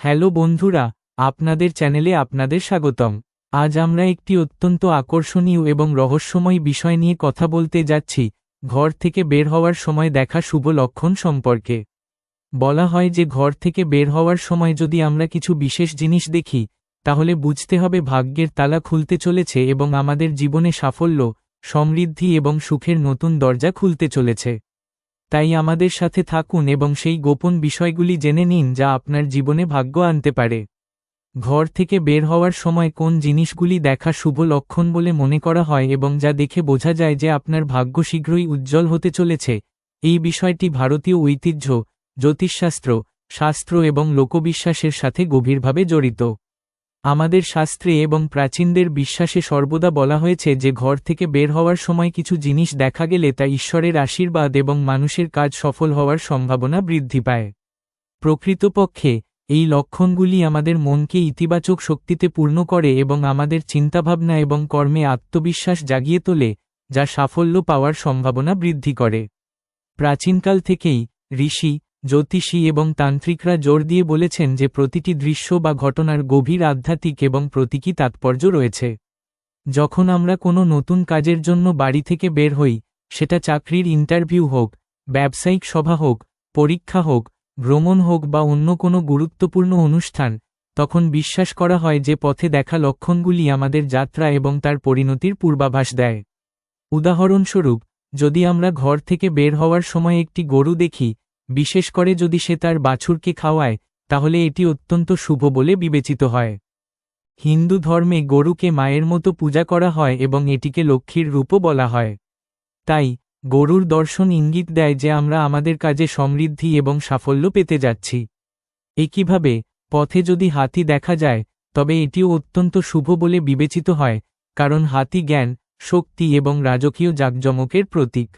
Hello বন্ধুরা, আপনাদের চ্যানেলে আপনাদের স্বাগতম। আজ আমরা একটি অত্যন্ত আকর্ষণীয় এবং রহস্যময় বিষয় নিয়ে কথা বলতে যাচ্ছি, ঘর থেকে বের হওয়ার সময় দেখা শুভ লক্ষণ সম্পর্কে। বলা হয় যে ঘর থেকে বের হওয়ার সময় যদি আমরা কিছু বিশেষ জিনিস দেখি, তাহলে বুঝতে হবে ভাগ্যের তালা খুলতে চলেছে এবং আমাদের জীবনে সাফল্য, সমৃদ্ধি এবং সুখের নতুন দরজা খুলতে চলেছে। তাই আমাদের সাথে থাকুন এবং সেই গোপন বিষয়গুলি জেনে নিন যা আপনার জীবনে ভাগ্য আনতে পারে। ঘর থেকে বের হওয়ার সময় কোন জিনিসগুলি দেখা শুভ লক্ষণ বলে মনে করা হয় এবং যা দেখে বোঝা যায় যে আপনার ভাগ্য শীঘ্রই উজ্জ্বল হতে চলেছে। এই বিষয়টি ভারতীয় ঐতিহ্য, জ্যোতিষশাস্ত্র, শাস্ত্র এবং লোকবিশ্বাসের সাথে গভীরভাবে জড়িত। আমাদের শাস্ত্রে এবং প্রাচীনদের বিশ্বাসে সর্বদা বলা হয়েছে যে ঘর থেকে বের হওয়ার সময় কিছু জিনিস দেখা গেলে তা ঈশ্বরের আশীর্বাদ এবং মানুষের কাজ সফল হওয়ার সম্ভাবনা বৃদ্ধি পায়। প্রকৃতপক্ষে, এই লক্ষণগুলি আমাদের মনকে ইতিবাচক শক্তিতে পূর্ণ করে এবং আমাদের চিন্তাভাবনা এবং কর্মে আত্মবিশ্বাস জাগিয়ে তোলে, যা সাফল্য পাওয়ার সম্ভাবনা বৃদ্ধি করে। প্রাচীনকাল থেকেই, ঋষি জ্যোতিষী এবং তান্ত্রিকরা জোর দিয়ে বলেছেন যে প্রতিটি দৃশ্য বা ঘটনার গভীর আধ্যাত্মিক এবং প্রতীকী তাৎপর্য রয়েছে। যখন আমরা কোনো নতুন কাজের জন্য বাড়ি থেকে বের হই, সেটা চাকরির ইন্টারভিউ হোক, ব্যবসায়িক সভা হোক, পরীক্ষা হোক, ভ্রমণ হোক বা অন্য কোনো গুরুত্বপূর্ণ অনুষ্ঠান, তখন বিশ্বাস করা হয় যে পথে দেখা লক্ষণগুলি আমাদের যাত্রা এবং তার পরিণতির পূর্বাভাস দেয়। উদাহরণস্বরূপ, যদি আমরা ঘর থেকে বের হওয়ার সময় একটি গরু দেখি বিশেষ করে যদি সে তার বাছুরকে খাওয়ায়, তাহলে এটি অত্যন্ত শুভ বলে বিবেচিত হয়। হিন্দু ধর্মে গরুকে মায়ের মতো পূজা করা হয় এবং এটিকে লক্ষ্মীর রূপও বলা হয়। তাই, গরুর দর্শন ইঙ্গিত দেয় যে আমরা আমাদের কাজে সমৃদ্ধি এবং সাফল্য পেতে যাচ্ছি। একইভাবে, পথে যদি হাতি দেখা যায়, তবে এটিও অত্যন্ত শুভ বলে বিবেচিত হয়, কারণ হাতি জ্ঞান, শক্তি এবং রাজকীয় জাকজমকের প্রতীক।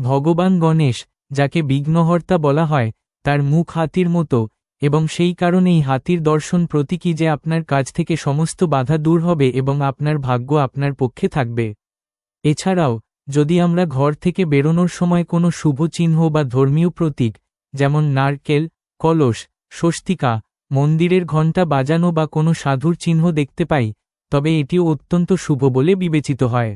ভগবান গণেশ যাকে বিঘ্নহর্তা বলা হয়, তার মুখ হাতির মতো, এবং সেই কারণেই হাতির দর্শন প্রতীকী যে আপনার কাজ থেকে সমস্ত বাধা দূর হবে এবং আপনার ভাগ্য আপনার পক্ষে থাকবে। এছাড়াও, যদি আমরা ঘর থেকে বেরোনোর সময় কোনো শুভ চিহ্ন বা ধর্মীয় প্রতীক, যেমন নারকেল, কলস, স্বস্তিকা, মন্দিরের ঘণ্টা বাজানো বা কোনো সাধুর চিহ্ন দেখতে পাই, তবে এটিও অত্যন্ত শুভ বলে বিবেচিত হয়।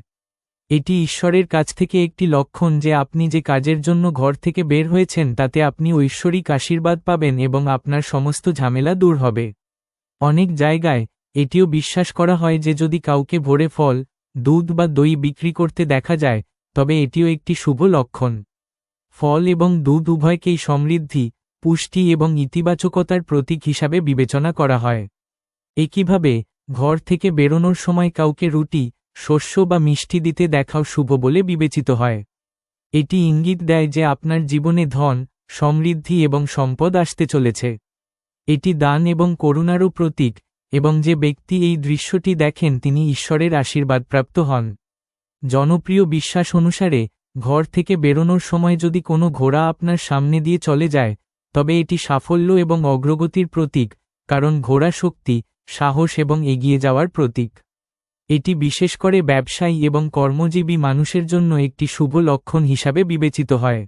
এটি ঈশ্বরের কাছ থেকে একটি লক্ষণ যে আপনি যে কাজের জন্য ঘর থেকে বের হয়েছেন তাতে আপনি ঐশ্বরিক আশীর্বাদ পাবেন এবং আপনার সমস্ত ঝামেলা দূর হবে। অনেক জায়গায় এটিও বিশ্বাস করা হয় যে যদি কাউকে ভোরে ফল, দুধ বা দই বিক্রি করতে দেখা যায়, তবে এটিও একটি শুভ লক্ষণ। ফল এবং দুধ উভয়কেই সমৃদ্ধি, পুষ্টি এবং ইতিবাচকতার প্রতীক হিসাবে বিবেচনা করা হয়। একইভাবে, ঘর থেকে বেরোনোর সময় কাউকে রুটি শস্য বা মিষ্টি দিতে দেখাও শুভ বলে বিবেচিত হয়। এটি ইঙ্গিত দেয় যে আপনার জীবনে ধন, সমৃদ্ধি এবং সম্পদ আসতে চলেছে। এটি দান এবং করুণারও প্রতীক, এবং যে ব্যক্তি এই দৃশ্যটি দেখেন তিনি ঈশ্বরের আশীর্বাদপ্রাপ্ত হন। জনপ্রিয় বিশ্বাস অনুসারে, ঘর থেকে বেরোনোর সময় যদি কোনো ঘোড়া আপনার সামনে দিয়ে চলে যায়, তবে এটি সাফল্য এবং অগ্রগতির প্রতীক, কারণ ঘোড়া শক্তি, সাহস এবং এগিয়ে যাওয়ার প্রতীক। এটি বিশেষ করে ব্যবসায়ী এবং কর্মজীবী মানুষের জন্য একটি শুভ লক্ষণ হিসাবে বিবেচিত হয়।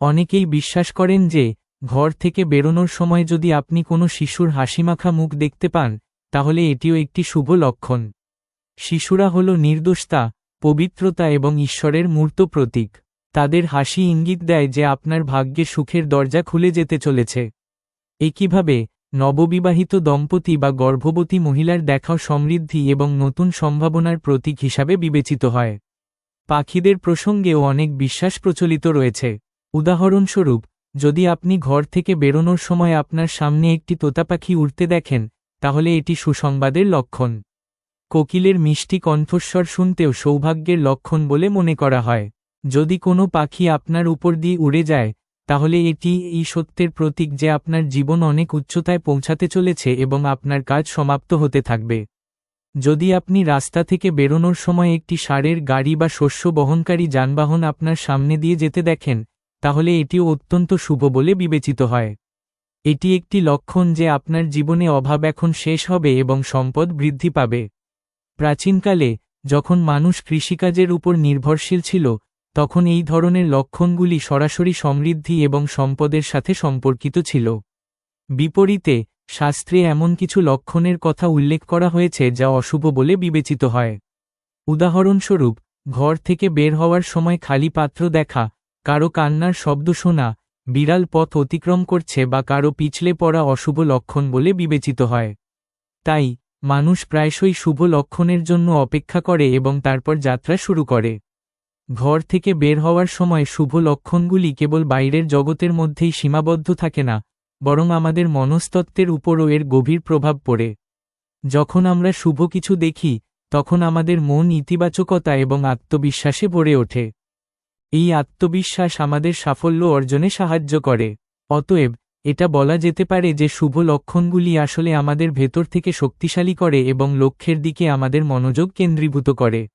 অনেকেই বিশ্বাস করেন যে, ঘর থেকে বেরোনোর সময় যদি আপনি কোনো শিশুর হাসিমাখা মুখ দেখতে পান, তাহলে এটিও একটি শুভ লক্ষণ। শিশুরা হল নির্দোষতা, পবিত্রতা এবং ঈশ্বরের মূর্ত প্রতীক। তাদের হাসি ইঙ্গিত দেয় যে আপনার ভাগ্যে সুখের দরজা খুলে যেতে চলেছে। একইভাবে নববিবাহিত দম্পতি বা গর্ভবতী মহিলার দেখাও সমৃদ্ধি এবং নতুন সম্ভাবনার প্রতীক হিসাবে বিবেচিত হয়। পাখিদের প্রসঙ্গেও অনেক বিশ্বাস প্রচলিত রয়েছে। উদাহরণস্বরূপ, যদি আপনি ঘর থেকে বেরোনোর সময় আপনার সামনে একটি তোতা পাখি উড়তে দেখেন, তাহলে এটি সুসংবাদের লক্ষণ। কোকিলের মিষ্টি কণ্ঠস্বর শুনতেও সৌভাগ্যের লক্ষণ বলে মনে করা হয়। যদি কোনো পাখি আপনার উপর দিয়ে উড়ে যায় তাহলে এটি এই সত্যের প্রতীক যে আপনার জীবন অনেক উচ্চতায় পৌঁছাতে চলেছে এবং আপনার কাজ সমাপ্ত হতে থাকবে। যদি আপনি রাস্তা থেকে বেরোনোর সময় একটি সারের গাড়ি বা শস্য বহনকারী যানবাহন আপনার সামনে দিয়ে যেতে দেখেন, তাহলে এটিও অত্যন্ত শুভ বলে বিবেচিত হয়। এটি একটি লক্ষণ যে আপনার জীবনে অভাব এখন শেষ হবে এবং সম্পদ বৃদ্ধি পাবে। প্রাচীনকালে, যখন মানুষ কৃষিকাজের উপর নির্ভরশীল ছিল তখন এই ধরনের লক্ষণগুলি সরাসরি সমৃদ্ধি এবং সম্পদের সাথে সম্পর্কিত ছিল। বিপরীতে, শাস্ত্রে এমন কিছু লক্ষণের কথা উল্লেখ করা হয়েছে যা অশুভ বলে বিবেচিত হয়। উদাহরণস্বরূপ, ঘর থেকে বের হওয়ার সময় খালি পাত্র দেখা, কারও কান্নার শব্দ শোনা, বিড়াল পথ অতিক্রম করছে বা কারও পিছলে পড়া অশুভ লক্ষণ বলে বিবেচিত হয়। তাই, মানুষ প্রায়শই শুভ লক্ষণের জন্য অপেক্ষা করে এবং তারপর যাত্রা শুরু করে। ঘর থেকে বের হওয়ার সময় শুভ লক্ষণগুলি কেবল বাইরের জগতের মধ্যেই সীমাবদ্ধ থাকে না, বরং আমাদের মনস্তত্ত্বের উপরও এর গভীর প্রভাব পড়ে। যখন আমরা শুভ কিছু দেখি, তখন আমাদের মন ইতিবাচকতা এবং আত্মবিশ্বাসে ভরে ওঠে। এই আত্মবিশ্বাস আমাদের সাফল্য অর্জনে সাহায্য করে। অতএব, এটা বলা যেতে পারে যে শুভ লক্ষণগুলি আসলে আমাদের ভেতর থেকে শক্তিশালী করে এবং লক্ষ্যের দিকে আমাদের মনোযোগ কেন্দ্রীভূত করে।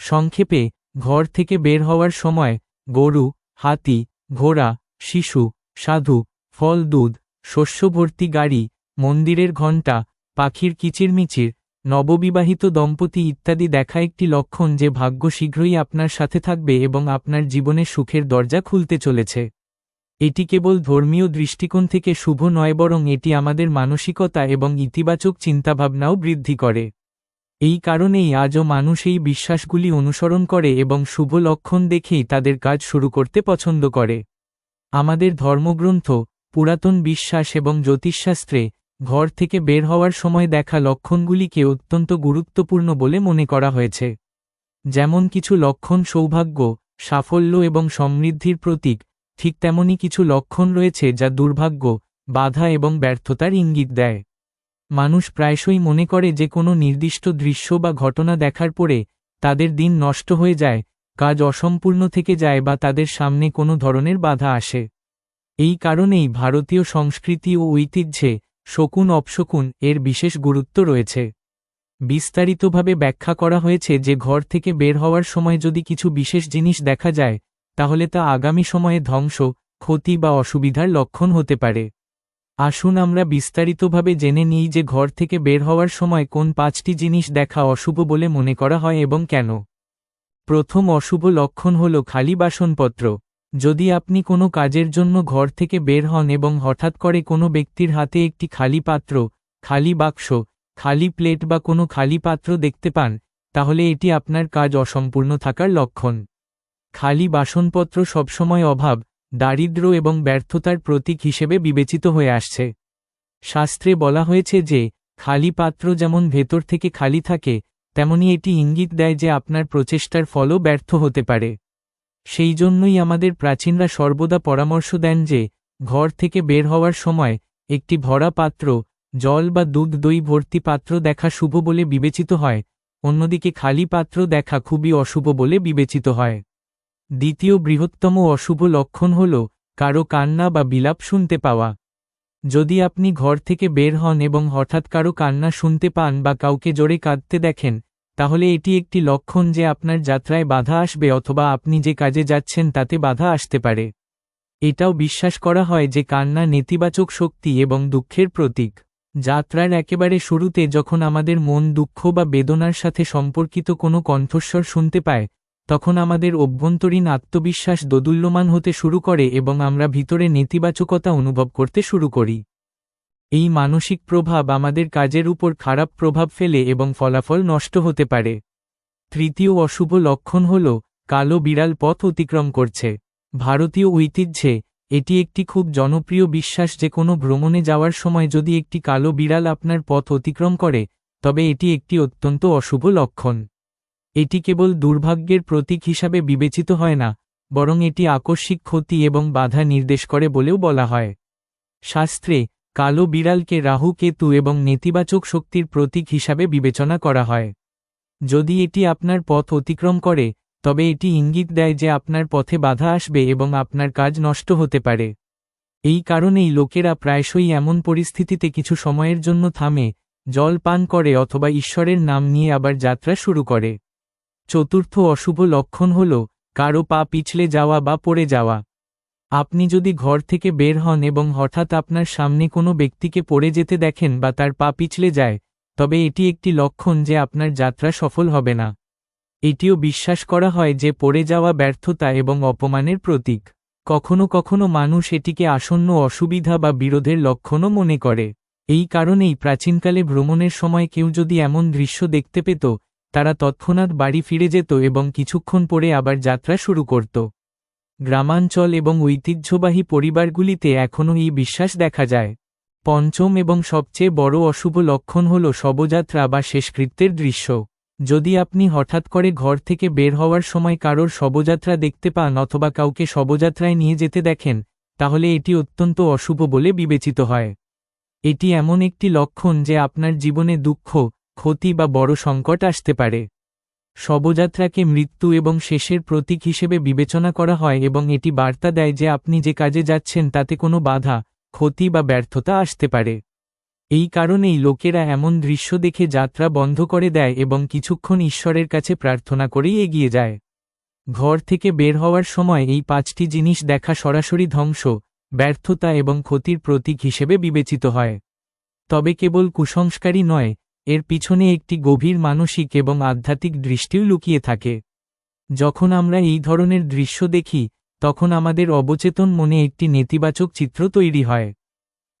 সংক্ষেপে ঘর থেকে বের হওয়ার সময় গরু, হাতি, ঘোড়া, শিশু, সাধু, ফল, দুধ, শস্যভর্তি গাড়ি, মন্দিরের ঘণ্টা, পাখির কিচিরমিচির, নববিবাহিত দম্পতি ইত্যাদি দেখা একটি লক্ষণ যে ভাগ্য শীঘ্রই আপনার সাথে থাকবে এবং আপনার জীবনে সুখের দরজা খুলতে চলেছে। এটি কেবল ধর্মীয় দৃষ্টিকোণ থেকে শুভ নয়, বরং এটি আমাদের মানসিকতা এবং ইতিবাচক চিন্তাভাবনাও বৃদ্ধি করে। এই কারণেই আজও মানুষ এই বিশ্বাসগুলি অনুসরণ করে এবং শুভ লক্ষণ দেখেই তাদের কাজ শুরু করতে পছন্দ করে। আমাদের ধর্মগ্রন্থ, পুরাতন বিশ্বাস এবং জ্যোতিষশাস্ত্রে ঘর থেকে বের হওয়ার সময় দেখা লক্ষণগুলিকে অত্যন্ত গুরুত্বপূর্ণ বলে মনে করা হয়েছে। যেমন কিছু লক্ষণ সৌভাগ্য, সাফল্য এবং সমৃদ্ধির প্রতীক, ঠিক তেমনই কিছু লক্ষণ রয়েছে যা দুর্ভাগ্য, বাধা এবং ব্যর্থতার ইঙ্গিত দেয়। মানুষ প্রায়শই মনে করে যে কোনো নির্দিষ্ট দৃশ্য বা ঘটনা দেখার পরে, তাদের দিন নষ্ট হয়ে যায়, কাজ অসম্পূর্ণ থেকে যায় বা তাদের সামনে কোনো ধরনের বাধা আসে। এই কারণেই ভারতীয় সংস্কৃতি ও ঐতিহ্যে শকুন অপশকুন এর বিশেষ গুরুত্ব রয়েছে। বিস্তারিতভাবে ব্যাখ্যা করা হয়েছে যে ঘর থেকে বের হওয়ার সময় যদি কিছু বিশেষ জিনিস দেখা যায়, তাহলে তা আগামী সময়ে ধ্বংস, ক্ষতি বা অসুবিধার লক্ষণ হতে পারে। আসুন আমরা বিস্তারিতভাবে জেনে নিই যে ঘর থেকে বের হওয়ার সময় কোন পাঁচটি জিনিস দেখা অশুভ বলে মনে করা হয় এবং কেন। প্রথম অশুভ লক্ষণ হল খালি বাসনপত্র। যদি আপনি কোনো কাজের জন্য ঘর থেকে বের হন এবং হঠাৎ করে কোনো ব্যক্তির হাতে একটি খালি পাত্র, খালি বাক্স, খালি প্লেট বা কোনো খালি পাত্র দেখতে পান, তাহলে এটি আপনার কাজ অসম্পূর্ণ থাকার লক্ষণ। খালি বাসনপত্র সবসময় অভাব দারিদ্র এবং ব্যর্থতার প্রতীক হিসেবে বিবেচিত হয়ে আসছে। শাস্ত্রে বলা হয়েছে যে, খালি পাত্র যেমন ভেতর থেকে খালি থাকে, তেমনি এটি ইঙ্গিত দেয় যে আপনার প্রচেষ্টার ফলও ব্যর্থ হতে পারে। সেই জন্যই আমাদের প্রাচীনরা সর্বদা পরামর্শ দেন যে, ঘর থেকে বের হওয়ার সময় একটি ভরা পাত্র, জল বা দুধ দই ভর্তি পাত্র দেখা শুভ বলে বিবেচিত হয়, অন্যদিকে খালি পাত্র দেখা খুবই অশুভ বলে বিবেচিত হয়। দ্বিতীয় বৃহত্তম অশুভ লক্ষণ হল কারও কান্না বা বিলাপ শুনতে পাওয়া। যদি আপনি ঘর থেকে বের হন এবং হঠাৎ কারও কান্না শুনতে পান বা কাউকে জোরে কাঁদতে দেখেন, তাহলে এটি একটি লক্ষণ যে আপনার যাত্রায় বাধা আসবে অথবা আপনি যে কাজে যাচ্ছেন তাতে বাধা আসতে পারে। এটাও বিশ্বাস করা হয় যে কান্না নেতিবাচক শক্তি এবং দুঃখের প্রতীক। যাত্রার একেবারে শুরুতে যখন আমাদের মন দুঃখ বা বেদনার সাথে সম্পর্কিত কোনো কণ্ঠস্বর শুনতে পায় তখন আমাদের অভ্যন্তরীণ আত্মবিশ্বাস দোদুল্যমান হতে শুরু করে এবং আমরা ভিতরে নেতিবাচকতা অনুভব করতে শুরু করি। এই মানসিক প্রভাব আমাদের কাজের উপর খারাপ প্রভাব ফেলে এবং ফলাফল নষ্ট হতে পারে। তৃতীয় অশুভ লক্ষণ হল, কালো বিড়াল পথ অতিক্রম করছে। ভারতীয় ঐতিহ্যে, এটি একটি খুব জনপ্রিয় বিশ্বাস যে কোনো ভ্রমণে যাওয়ার সময় যদি একটি কালো বিড়াল আপনার পথ অতিক্রম করে, তবে এটি একটি অত্যন্ত অশুভ লক্ষণ। এটি কেবল দুর্ভাগ্যের প্রতীক হিসাবে বিবেচিত হয় না, বরং এটি আকস্মিক ক্ষতি এবং বাধা নির্দেশ করে বলেও বলা হয়। শাস্ত্রে, কালো বিড়ালকে রাহু কেতু এবং নেতিবাচক শক্তির প্রতীক হিসাবে বিবেচনা করা হয়। যদি এটি আপনার পথ অতিক্রম করে, তবে এটি ইঙ্গিত দেয় যে আপনার পথে বাধা আসবে এবং আপনার কাজ নষ্ট হতে পারে। এই কারণেই লোকেরা প্রায়শই এমন পরিস্থিতিতে কিছু সময়ের জন্য থামে, জল পান করে অথবা ঈশ্বরের নাম নিয়ে আবার যাত্রা শুরু করে। চতুর্থ অশুভ লক্ষণ হল, কারও পা পিছলে যাওয়া বা পড়ে যাওয়া। আপনি যদি ঘর থেকে বের হন এবং হঠাৎ আপনার সামনে কোনো ব্যক্তিকে পড়ে যেতে দেখেন বা তার পা পিছলে যায়, তবে এটি একটি লক্ষণ যে আপনার যাত্রা সফল হবে না। এটিও বিশ্বাস করা হয় যে পড়ে যাওয়া ব্যর্থতা এবং অপমানের প্রতীক। কখনো কখনো মানুষ এটিকে আসন্ন অসুবিধা বা বিরোধের লক্ষণও মনে করে। এই কারণেই প্রাচীনকালে ভ্রমণের সময় কেউ যদি এমন দৃশ্য দেখতে পেত তারা তৎক্ষণাৎ বাড়ি ফিরে যেত এবং কিছুক্ষণ পরে আবার যাত্রা শুরু করত। গ্রামাঞ্চল এবং ঐতিহ্যবাহী পরিবারগুলিতে এখনও এই বিশ্বাস দেখা যায়। পঞ্চম এবং সবচেয়ে বড় অশুভ লক্ষণ হল শবযাত্রা বা শেষকৃত্যের দৃশ্য। যদি আপনি হঠাৎ করে ঘর থেকে বের হওয়ার সময় কারোর শবযাত্রা দেখতে পান অথবা কাউকে শবযাত্রায় নিয়ে যেতে দেখেন, তাহলে এটি অত্যন্ত অশুভ বলে বিবেচিত হয়। এটি এমন একটি লক্ষণ যে আপনার জীবনে দুঃখ ক্ষতি বা বড় সংকট আসতে পারে। শবযাত্রাকে মৃত্যু এবং শেষের প্রতীক হিসেবে বিবেচনা করা হয় এবং এটি বার্তা দেয় যে আপনি যে কাজে যাচ্ছেন তাতে কোনো বাধা, ক্ষতি বা ব্যর্থতা আসতে পারে। এই কারণেই লোকেরা এমন দৃশ্য দেখে যাত্রা বন্ধ করে দেয় এবং কিছুক্ষণ ঈশ্বরের কাছে প্রার্থনা করেই এগিয়ে যায়। ঘর থেকে বের হওয়ার সময় এই পাঁচটি জিনিস দেখা সরাসরি ধ্বংস, ব্যর্থতা এবং ক্ষতির প্রতীক হিসেবে বিবেচিত হয়। তবে কেবল কুসংস্কারই নয় এর পিছনে একটি গভীর মানসিক এবং আধ্যাত্মিক দৃষ্টিও লুকিয়ে থাকে। যখন আমরা এই ধরনের দৃশ্য দেখি, তখন আমাদের অবচেতন মনে একটি নেতিবাচক চিত্র তৈরি হয়।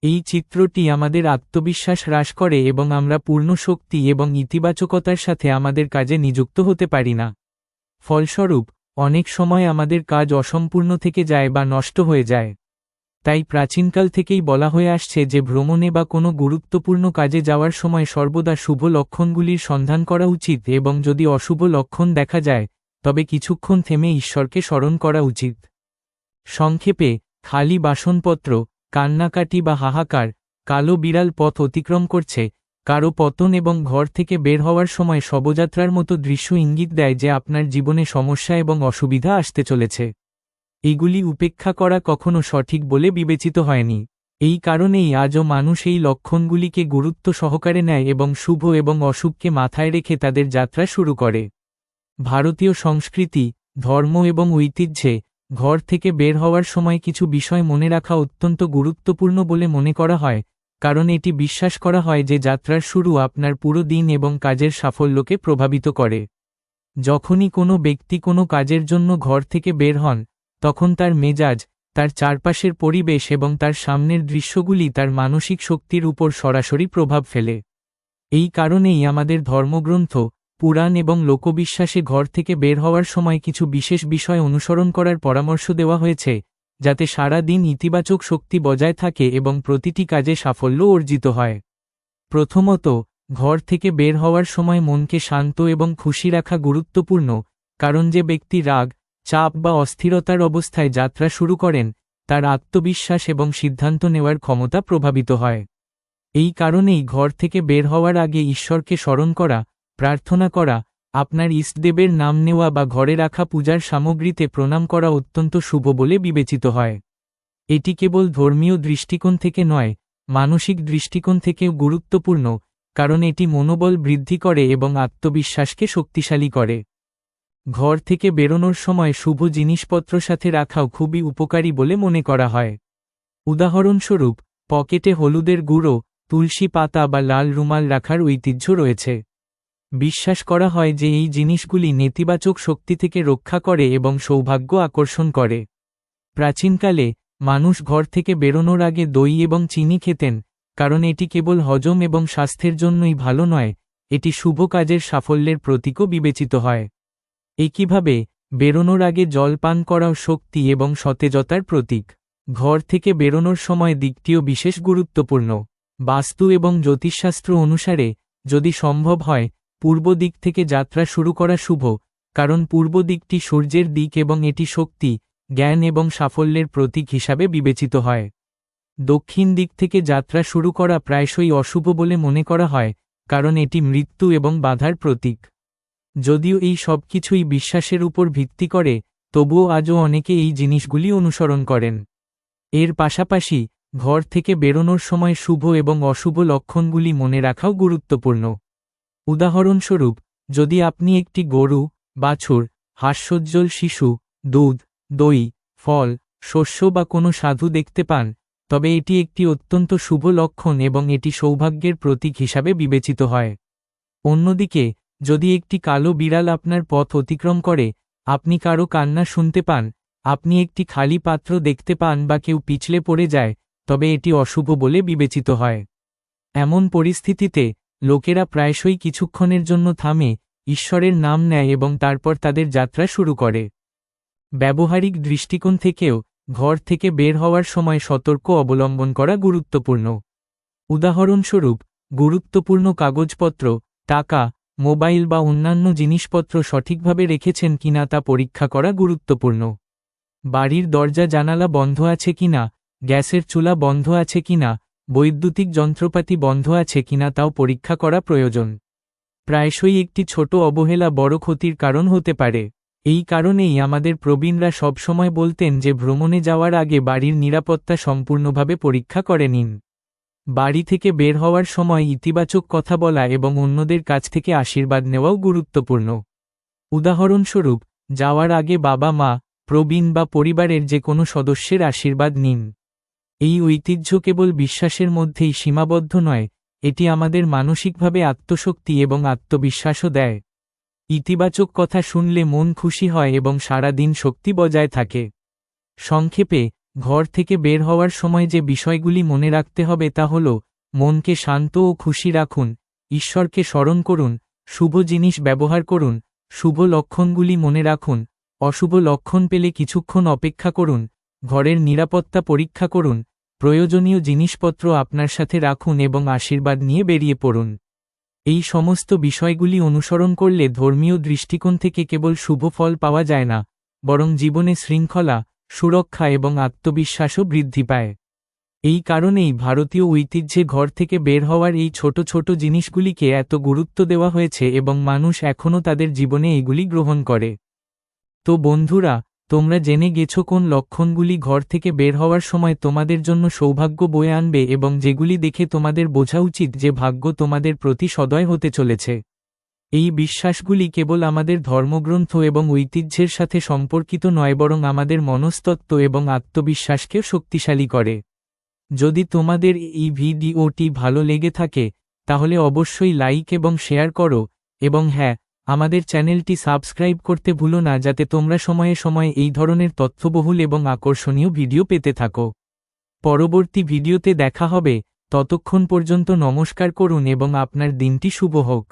এই চিত্রটি আমাদের আত্মবিশ্বাস হ্রাস করে এবং আমরা পূর্ণ শক্তি এবং ইতিবাচকতার সাথে আমাদের কাজে নিযুক্ত হতে পারি না। ফলস্বরূপ, অনেক সময় আমাদের কাজ অসম্পূর্ণ থেকে যায় বা নষ্ট হয়ে যায়। তাই প্রাচীনকাল থেকেই বলা হয়ে আসছে যে ভ্রমণে বা কোনো গুরুত্বপূর্ণ কাজে যাওয়ার সময় সর্বদা শুভ লক্ষণগুলির সন্ধান করা উচিত এবং যদি অশুভ লক্ষণ দেখা যায়, তবে কিছুক্ষণ থেমে ঈশ্বরকে স্মরণ করা উচিত। সংক্ষেপে, খালি বাসনপত্র, কান্নাকাটি বা হাহাকার, কালো বিড়াল পথ অতিক্রম করছে, কারও পতন এবং ঘর থেকে বের হওয়ার সময় শবযাত্রার মতো দৃশ্য ইঙ্গিত দেয় যে আপনার জীবনে সমস্যা এবং অসুবিধা আসতে চলেছে। এগুলি উপেক্ষা করা কখনো সঠিক বলে বিবেচিত হয়নি। এই কারণেই আজও মানুষ এই লক্ষণগুলিকে গুরুত্ব সহকারে নেয় এবং শুভ এবং অশুভকে মাথায় রেখে তাদের যাত্রা শুরু করে। ভারতীয় সংস্কৃতি, ধর্ম এবং ঐতিহ্যে ঘর থেকে বের হওয়ার সময় কিছু বিষয় মনে রাখা অত্যন্ত গুরুত্বপূর্ণ বলে মনে করা হয়, কারণ এটি বিশ্বাস করা হয় যে যাত্রার শুরু আপনার পুরো দিন এবং কাজের সাফল্যকে প্রভাবিত করে। যখনই কোনো ব্যক্তি কোনো কাজের জন্য ঘর থেকে বের হন তখন তার মেজাজ, তার চারপাশের পরিবেশ এবং তার সামনের দৃশ্যগুলি তার মানসিক শক্তির উপর সরাসরি প্রভাব ফেলে। এই কারণেই আমাদের ধর্মগ্রন্থ, পুরাণ এবং লোকবিশ্বাসে ঘর থেকে বের হওয়ার সময় কিছু বিশেষ বিষয় অনুসরণ করার পরামর্শ দেওয়া হয়েছে, যাতে সারা দিন ইতিবাচক শক্তি বজায় থাকে এবং প্রতিটি কাজে সাফল্য অর্জিত হয়। প্রথমত, ঘর থেকে বের হওয়ার সময় মনকে শান্ত এবং খুশি রাখা গুরুত্বপূর্ণ, কারণ যে ব্যক্তি রাগ চাপ বা অস্থিরতার অবস্থায় যাত্রা শুরু করেন, তার আত্মবিশ্বাস এবং সিদ্ধান্ত নেওয়ার ক্ষমতা প্রভাবিত হয়। এই কারণেই ঘর থেকে বের হওয়ার আগে ঈশ্বরকে স্মরণ করা, প্রার্থনা করা, আপনার ইষ্টদেবের নাম নেওয়া বা ঘরে রাখা পূজার সামগ্রীতে প্রণাম করা অত্যন্ত শুভ বলে বিবেচিত হয়। এটি কেবল ধর্মীয় দৃষ্টিকোণ থেকে নয়, মানসিক দৃষ্টিকোণ থেকেও গুরুত্বপূর্ণ, কারণ এটি মনোবল বৃদ্ধি করে এবং আত্মবিশ্বাসকে শক্তিশালী করে। ঘর থেকে বেরোনোর সময় শুভ জিনিসপত্র সাথে রাখাও খুবই উপকারী বলে মনে করা হয়। উদাহরণস্বরূপ, পকেটে হলুদের গুঁড়ো, তুলসী পাতা বা লাল রুমাল রাখার ঐতিহ্য রয়েছে। বিশ্বাস করা হয় যে এই জিনিসগুলি নেতিবাচক শক্তি থেকে রক্ষা করে এবং সৌভাগ্য আকর্ষণ করে। প্রাচীনকালে, মানুষ ঘর থেকে বেরোনোর আগে দই এবং চিনি খেতেন, কারণ এটি কেবল হজম এবং স্বাস্থ্যের জন্যই ভালো নয়, এটি শুভ কাজের সাফল্যের প্রতীকও বিবেচিত হয়। একইভাবে বেরোনোর আগে জল পান করাও শক্তি এবং সতেজতার প্রতীক। ঘর থেকে বেরোনোর সময় দিকটিও বিশেষ গুরুত্বপূর্ণ। বাস্তু এবং জ্যোতিষশাস্ত্র অনুসারে, যদি সম্ভব হয়, পূর্ব দিক থেকে যাত্রা শুরু করা শুভ, কারণ পূর্ব দিকটি সূর্যের দিক এবং এটি শক্তি, জ্ঞান এবং সাফল্যের প্রতীক হিসাবে বিবেচিত হয়। দক্ষিণ দিক থেকে যাত্রা শুরু করা প্রায়শই অশুভ বলে মনে করা হয়, কারণ এটি মৃত্যু এবং বাধার প্রতীক। যদিও এই সব কিছুই বিশ্বাসের উপর ভিত্তি করে, তবুও আজও অনেকে এই জিনিসগুলি অনুসরণ করেন। এর পাশাপাশি, ঘর থেকে বেরোনোর সময় শুভ এবং অশুভ লক্ষণগুলি মনে রাখাও গুরুত্বপূর্ণ। উদাহরণস্বরূপ, যদি আপনি একটি গরু, বাছুর, হাস্যোজ্জ্বল শিশু, দুধ, দই, ফল, শস্য বা কোনো সাধু দেখতে পান, তবে এটি একটি অত্যন্ত শুভ লক্ষণ এবং এটি সৌভাগ্যের প্রতীক হিসাবে বিবেচিত হয়। অন্যদিকে যদি একটি কালো বিড়াল আপনার পথ অতিক্রম করে, আপনি কারও কান্না শুনতে পান, আপনি একটি খালি পাত্র দেখতে পান বা কেউ পিছলে পড়ে যায়, তবে এটি অশুভ বলে বিবেচিত হয়। এমন পরিস্থিতিতে, লোকেরা প্রায়শই কিছুক্ষণের জন্য থামে, ঈশ্বরের নাম নেয় এবং তারপর তাদের যাত্রা শুরু করে। ব্যবহারিক দৃষ্টিকোণ থেকেও, ঘর থেকে বের হওয়ার সময় সতর্ক অবলম্বন করা গুরুত্বপূর্ণ। উদাহরণস্বরূপ, গুরুত্বপূর্ণ কাগজপত্র, টাকা মোবাইল বা অন্যান্য জিনিসপত্র সঠিকভাবে রেখেছেন কিনা তা পরীক্ষা করা গুরুত্বপূর্ণ। বাড়ির দরজা, জানালা বন্ধ আছে কিনা, গ্যাসের চুলা বন্ধ আছে কিনা, বৈদ্যুতিক যন্ত্রপাতি বন্ধ আছে কিনা তাও পরীক্ষা করা প্রয়োজন। প্রায়শই একটি ছোট অবহেলা বড় ক্ষতির কারণ হতে পারে। এই কারণেই আমাদের প্রবীণরা সবসময় বলতেন যে ভ্রমণে যাওয়ার আগে বাড়ির নিরাপত্তা সম্পূর্ণভাবে পরীক্ষা করে নিন। বাড়ি থেকে বের হওয়ার সময় ইতিবাচক কথা বলা এবং অন্যদের কাছ থেকে আশীর্বাদ নেওয়াও গুরুত্বপূর্ণ। উদাহরণস্বরূপ, যাওয়ার আগে বাবা, মা, প্রবীণ বা পরিবারের যে কোনো সদস্যের আশীর্বাদ নিন। এই ঐতিহ্য কেবল বিশ্বাসের মধ্যেই সীমাবদ্ধ নয়, এটি আমাদের মানসিকভাবে আত্মশক্তি এবং আত্মবিশ্বাসও দেয়। ইতিবাচক কথা শুনলে মন খুশি হয় এবং সারা দিন শক্তি বজায় থাকে। সংক্ষেপে ঘর থেকে বের হওয়ার সময় যে বিষয়গুলি মনে রাখতে হবে তা হল, মনকে শান্ত ও খুশি রাখুন, ঈশ্বরকে স্মরণ করুন, শুভ জিনিস ব্যবহার করুন, শুভ লক্ষণগুলি মনে রাখুন, অশুভ লক্ষণ পেলে কিছুক্ষণ অপেক্ষা করুন, ঘরের নিরাপত্তা পরীক্ষা করুন, প্রয়োজনীয় জিনিসপত্র আপনার সাথে রাখুন এবং আশীর্বাদ নিয়ে বেরিয়ে পড়ুন। এই সমস্ত বিষয়গুলি অনুসরণ করলে ধর্মীয় দৃষ্টিকোণ থেকে কেবল শুভ ফল পাওয়া যায় না, বরং জীবনে শৃঙ্খলা সুরক্ষা এবং আত্মবিশ্বাসও বৃদ্ধি পায়। এই কারণেই ভারতীয় ঐতিহ্যে ঘর থেকে বের হওয়ার এই ছোট ছোট জিনিসগুলিকে এত গুরুত্ব দেওয়া হয়েছে এবং মানুষ এখনও তাদের জীবনে এগুলি গ্রহণ করে। তো বন্ধুরা, তোমরা জেনে গেছো কোন লক্ষণগুলি ঘর থেকে বের হওয়ার সময় তোমাদের জন্য সৌভাগ্য বয়ে আনবে এবং যেগুলি দেখে তোমাদের বোঝা উচিত যে ভাগ্য তোমাদের প্রতি সদয় হতে চলেছে। এই বিশ্বাসগুলি কেবল আমাদের ধর্মগ্রন্থ এবং ঐতিহ্যের সাথে সম্পর্কিত নয় বরং আমাদের মনস্তত্ত্ব এবং আত্মবিশ্বাসকেও শক্তিশালী করে। যদি তোমাদের এই ভিডিওটি ভালো লেগে থাকে, তাহলে অবশ্যই লাইক এবং শেয়ার করো, এবং হ্যাঁ আমাদের চ্যানেলটি সাবস্ক্রাইব করতে ভুলো না যাতে তোমরা সময়ে সময়ে এই ধরনের তথ্যবহুল এবং আকর্ষণীয় ভিডিও পেতে থাকো। পরবর্তী ভিডিওতে দেখা হবে, ততক্ষণ পর্যন্ত নমস্কার করুন এবং আপনার দিনটি শুভ হোক।